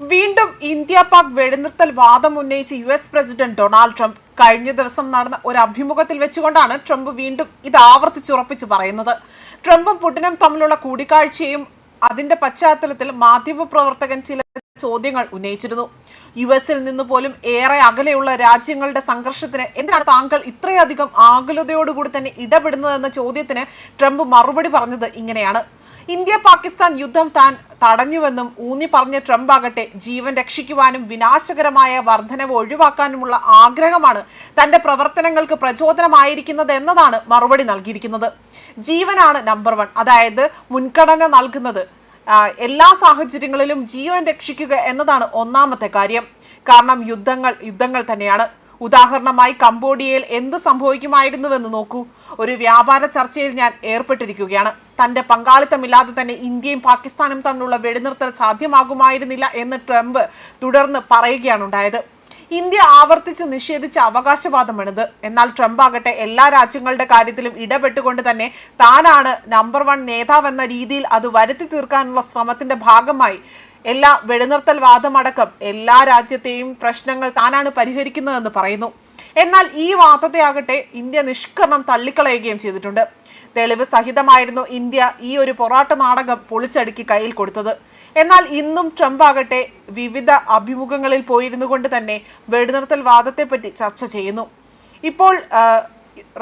വീണ്ടും ഇന്ത്യ പാക് വെടിനിർത്തൽ വാദം ഉന്നയിച്ച് U S president Donald Trump കഴിഞ്ഞ ദിവസം നടന്ന ഒരു അഭിമുഖത്തിൽ വെച്ചുകൊണ്ടാണ് ട്രംപ് വീണ്ടും ഇത് ആവർത്തിച്ചുറപ്പിച്ച് പറയുന്നത്. ട്രംപും പുടിനും തമ്മിലുള്ള കൂടിക്കാഴ്ചയും അതിന്റെ പശ്ചാത്തലത്തിൽ മാധ്യമപ്രവർത്തകൻ ചില ചോദ്യങ്ങൾ ഉന്നയിച്ചിരുന്നു. യു എസിൽ നിന്ന് പോലും ഏറെ അകലെയുള്ള രാജ്യങ്ങളുടെ സംഘർഷത്തിന് എന്തിനാണ് താങ്കൾ ഇത്രയധികം ആകുലതയോടുകൂടി തന്നെ ഇടപെടുന്നതെന്ന ചോദ്യത്തിന് ട്രംപ് മറുപടി പറഞ്ഞത് ഇങ്ങനെയാണ്. ഇന്ത്യ പാകിസ്ഥാൻ യുദ്ധം താൻ തടഞ്ഞുവെന്നും ഊന്നി പറഞ്ഞ ട്രംപ് ആകട്ടെ ജീവൻ രക്ഷിക്കുവാനും വിനാശകരമായ വർധനവ് ഒഴിവാക്കാനുമുള്ള ആഗ്രഹമാണ് തന്റെ പ്രവർത്തനങ്ങൾക്ക് പ്രചോദനമായിരിക്കുന്നത് എന്നതാണ് മറുപടി നൽകിയിരിക്കുന്നത്. ജീവനാണ് നമ്പർ വൺ അതായത് മുൻഗണന നൽകുന്നത്. എല്ലാ സാഹചര്യങ്ങളിലും ജീവൻ രക്ഷിക്കുക എന്നതാണ് ഒന്നാമത്തെ കാര്യം. കാരണം യുദ്ധങ്ങൾ യുദ്ധങ്ങൾ തന്നെയാണ്. ഉദാഹരണമായി കംബോഡിയയിൽ എന്ത് സംഭവിക്കുമായിരുന്നുവെന്ന് നോക്കൂ. ഒരു വ്യാപാര ചർച്ചയിൽ ഞാൻ ഏർപ്പെട്ടിരിക്കുകയാണ്. തന്റെ പങ്കാളിത്തമില്ലാതെ തന്നെ ഇന്ത്യയും പാകിസ്ഥാനും തമ്മിലുള്ള വെടിനിർത്തൽ സാധ്യമാകുമായിരുന്നില്ല എന്ന് ട്രംപ് തുടർന്ന് പറയുകയാണ് ഉണ്ടായത്. ഇന്ത്യ ആവർത്തിച്ച് നിഷേധിച്ച അവകാശവാദമാണിത്. എന്നാൽ ട്രംപ് ആകട്ടെ എല്ലാ രാജ്യങ്ങളുടെ കാര്യത്തിലും ഇടപെട്ടുകൊണ്ട് തന്നെ താനാണ് നമ്പർ വൺ നേതാവെന്ന രീതിയിൽ അത് വരുത്തി തീർക്കാനുള്ള ശ്രമത്തിന്റെ ഭാഗമായി എല്ലാ വെടിനിർത്തൽ വാദമടക്കം എല്ലാ രാജ്യത്തെയും പ്രശ്നങ്ങൾ താനാണ് പരിഹരിക്കുന്നതെന്ന് പറയുന്നു. എന്നാൽ ഈ വാദത്തെ ആകട്ടെ ഇന്ത്യ നിഷ്കരണം തള്ളിക്കളയുകയും ചെയ്തിട്ടുണ്ട്. തെളിവ് സഹിതമായിരുന്നു ഇന്ത്യ ഈ ഒരു പൊറാട്ട നാടകം പൊളിച്ചടുക്കി കയ്യിൽ കൊടുത്തത്. എന്നാൽ ഇന്നും ട്രംപ് ആകട്ടെ വിവിധ അഭിമുഖങ്ങളിൽ പോയിരുന്നു കൊണ്ട് തന്നെ വെടിനിർത്തൽ വാദത്തെപ്പറ്റി ചർച്ച ചെയ്യുന്നു. ഇപ്പോൾ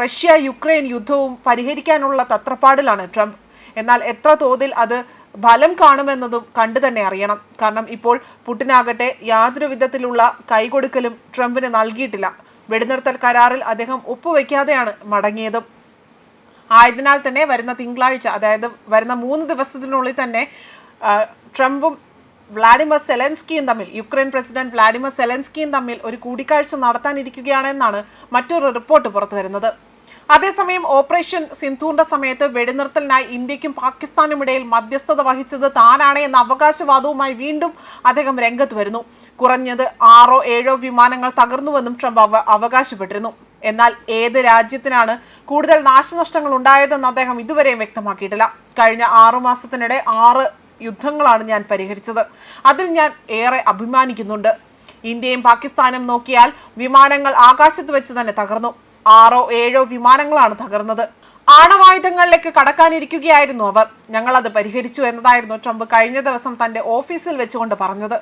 റഷ്യ യുക്രൈൻ യുദ്ധവും പരിഹരിക്കാനുള്ള തത്രപ്പാടിലാണ് ട്രംപ്. എന്നാൽ എത്ര തോതിൽ അത് ഫലം കാണുമെന്നതും കണ്ടു തന്നെ അറിയണം. കാരണം ഇപ്പോൾ പുടിനാകട്ടെ യാതൊരു വിധത്തിലുള്ള കൈകൊടുക്കലും ട്രംപിന് നൽകിയിട്ടില്ല. വെടിനിർത്തൽ കരാറിൽ അദ്ദേഹം ഒപ്പുവെക്കാതെയാണ് മടങ്ങിയതും. ആയതിനാൽ തന്നെ വരുന്ന തിങ്കളാഴ്ച അതായത് വരുന്ന മൂന്ന് ദിവസത്തിനുള്ളിൽ തന്നെ ട്രംപും വ്ളാഡിമർ സെലൻസ്കിയും തമ്മിൽ യുക്രൈൻ പ്രസിഡന്റ് വ്ളാഡിമർ സെലൻസ്കിയും തമ്മിൽ ഒരു കൂടിക്കാഴ്ച നടത്താനിരിക്കുകയാണെന്നാണ് മറ്റൊരു റിപ്പോർട്ട് പുറത്തു വരുന്നത്. അതേസമയം ഓപ്പറേഷൻ സിന്ധുവിന്റെ സമയത്ത് വെടിനിർത്തലിനായി ഇന്ത്യക്കും പാകിസ്ഥാനും ഇടയിൽ മധ്യസ്ഥത വഹിച്ചത് താനാണ് എന്ന അവകാശവാദവുമായി വീണ്ടും അദ്ദേഹം രംഗത്ത് വരുന്നു. കുറഞ്ഞത് ആറോ ഏഴോ വിമാനങ്ങൾ തകർന്നുവെന്നും ട്രംപ് അവ അവകാശപ്പെട്ടിരുന്നു. എന്നാൽ ഏത് രാജ്യത്തിനാണ് കൂടുതൽ നാശനഷ്ടങ്ങൾ ഉണ്ടായതെന്ന് അദ്ദേഹം ഇതുവരെയും വ്യക്തമാക്കിയിട്ടില്ല. കഴിഞ്ഞ ആറു മാസത്തിനിടെ ആറ് യുദ്ധങ്ങളാണ് ഞാൻ പരിഹരിച്ചത്. അതിൽ ഞാൻ ഏറെ അഭിമാനിക്കുന്നുണ്ട്. ഇന്ത്യയും പാകിസ്ഥാനും നോക്കിയാൽ വിമാനങ്ങൾ ആകാശത്ത് വെച്ച് തന്നെ തകർന്നു. ആറോ ഏഴോ വിമാനങ്ങളാണ് തകർന്നത്. ആണവായുധങ്ങളിലേക്ക് കടക്കാനിരിക്കുകയായിരുന്നു അവർ. ഞങ്ങളത് പരിഹരിച്ചു എന്നതായിരുന്നു ട്രംപ് കഴിഞ്ഞ ദിവസം തന്റെ ഓഫീസിൽ വെച്ചുകൊണ്ട് പറഞ്ഞത്.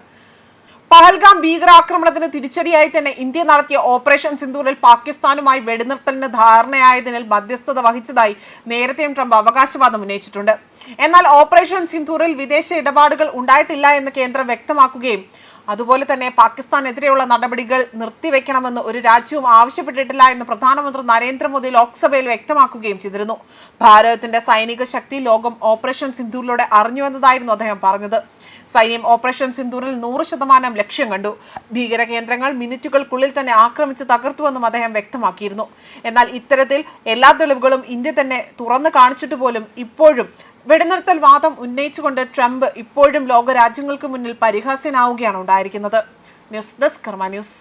പഹൽഗാം ഭീകരാക്രമണത്തിന് തിരിച്ചടിയായി തന്നെ ഇന്ത്യ നടത്തിയ ഓപ്പറേഷൻ സിന്ദൂറിൽ പാകിസ്ഥാനുമായി വെടിനിർത്തലിന് ധാരണയായതിനാൽ മധ്യസ്ഥത വഹിച്ചതായി നേരത്തെയും ട്രംപ് അവകാശവാദം ഉന്നയിച്ചിട്ടുണ്ട്. എന്നാൽ ഓപ്പറേഷൻ സിന്ധൂറിൽ വിദേശ ഇടപാടുകൾ ഉണ്ടായിട്ടില്ല എന്ന് കേന്ദ്രം വ്യക്തമാക്കുകയും അതുപോലെ തന്നെ പാകിസ്ഥാനെതിരെയുള്ള നടപടികൾ നിർത്തിവെക്കണമെന്ന് ഒരു രാജ്യവും ആവശ്യപ്പെട്ടിട്ടില്ല എന്ന് പ്രധാനമന്ത്രി നരേന്ദ്രമോദി ലോക്സഭയിൽ വ്യക്തമാക്കുകയും ചെയ്തിരുന്നു. ഭാരതത്തിന്റെ സൈനിക ശക്തി ലോകം ഓപ്പറേഷൻ സിന്ധൂരിലൂടെ അറിഞ്ഞുവെന്നതായിരുന്നു അദ്ദേഹം പറഞ്ഞത്. സൈന്യം ഓപ്പറേഷൻ സിന്ധൂരിൽ നൂറ് ശതമാനം ലക്ഷ്യം കണ്ടു. ഭീകര കേന്ദ്രങ്ങൾ മിനിറ്റുകൾക്കുള്ളിൽ തന്നെ ആക്രമിച്ച് തകർത്തുവെന്നും അദ്ദേഹം വ്യക്തമാക്കിയിരുന്നു. എന്നാൽ ഇത്തരത്തിൽ എല്ലാ തെളിവുകളും ഇന്ത്യ തന്നെ തുറന്നു കാണിച്ചിട്ട് പോലും ഇപ്പോഴും വെടിനിർത്തൽ വാദം ഉന്നയിച്ചുകൊണ്ട് ട്രംപ് ഇപ്പോഴും ലോകരാജ്യങ്ങൾക്ക് മുന്നിൽ പരിഹാസ്യനാവുകയാണ് ഉണ്ടായിരിക്കുന്നത്. News desk Karma news.